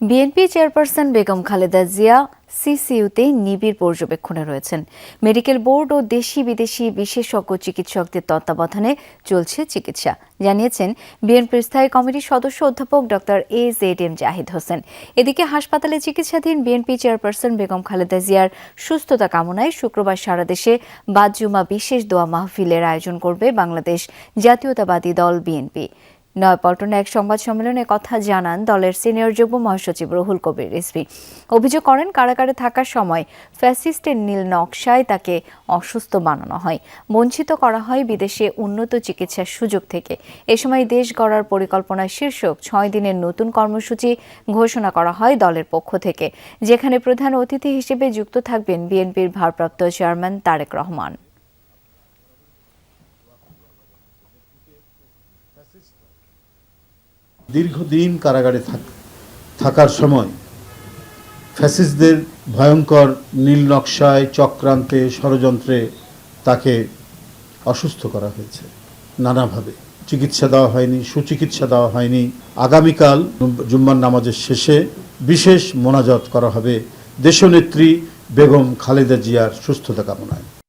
BNP chairperson Begum Khaleda Zia সিসিইউতে নিবিড় পর্যবেক্ষণে রয়েছেন। মেডিকেল বোর্ড ও দেশি বিদেশি বিশেষজ্ঞ চিকিৎসকদের তত্ত্বাবধানে চলছে চিকিৎসা। জানিয়েছেন, বিএনপির স্থায়ী কমিটির সদস্য অধ্যাপক doctor A Z M Zahid Hossain. এদিকে হাসপাতালে চিকিৎসাধীন বিএনপি চেয়ারপারসন বেগম খালেদা জিয়ার সুস্থতা কামনায় শুক্রবার সারা দেশে বাদজুমা বিশেষ দোয়া মাহফিলের আয়োজন করবে বাংলাদেশ জাতীয়তাবাদী দল বিএনপি। নয়াপল্টনে এক সংবাদ সম্মেলনে কথা জানান দলের সিনিয়র যুগ্ম মহাসচিব রুহুল কবির রিজভী অভিযোগ করেন, কারাগারে থাকার সময় ফ্যাসিস্টের নীল নকশায় তাকে অসুস্থ বানানো হয়। বঞ্চিত করা হয় বিদেশে উন্নত চিকিৎসার সুযোগ থেকে। এ সময় দেশ গড়ার পরিকল্পনা শীর্ষক ছয় দিনের নতুন কর্মসূচি ঘোষণা করা হয় দলের পক্ষ থেকে, যেখানে প্রধান অতিথি হিসেবে যুক্ত থাকবেন বিএনপির ভারপ্রাপ্ত চেয়ারম্যান তারেক রহমান। দীর্ঘদিন কারাগারে থাক- থাকার সময় ফ্যাসিস্টদের ভয়ঙ্কর নীল নকশায় চক্রান্তে ষড়যন্ত্রে তাকে অসুস্থ করা হয়েছে নানাভাবে। চিকিৎসা দেওয়া হয়নি, সুচিকিৎসা দেওয়া হয়নি। আগামীকাল জুম্মার নামাজের শেষে বিশেষ মোনাজাত করা হবে। দেশনেত্রী বেগম খালেদা জিয়ার সুস্থতা কামনায়।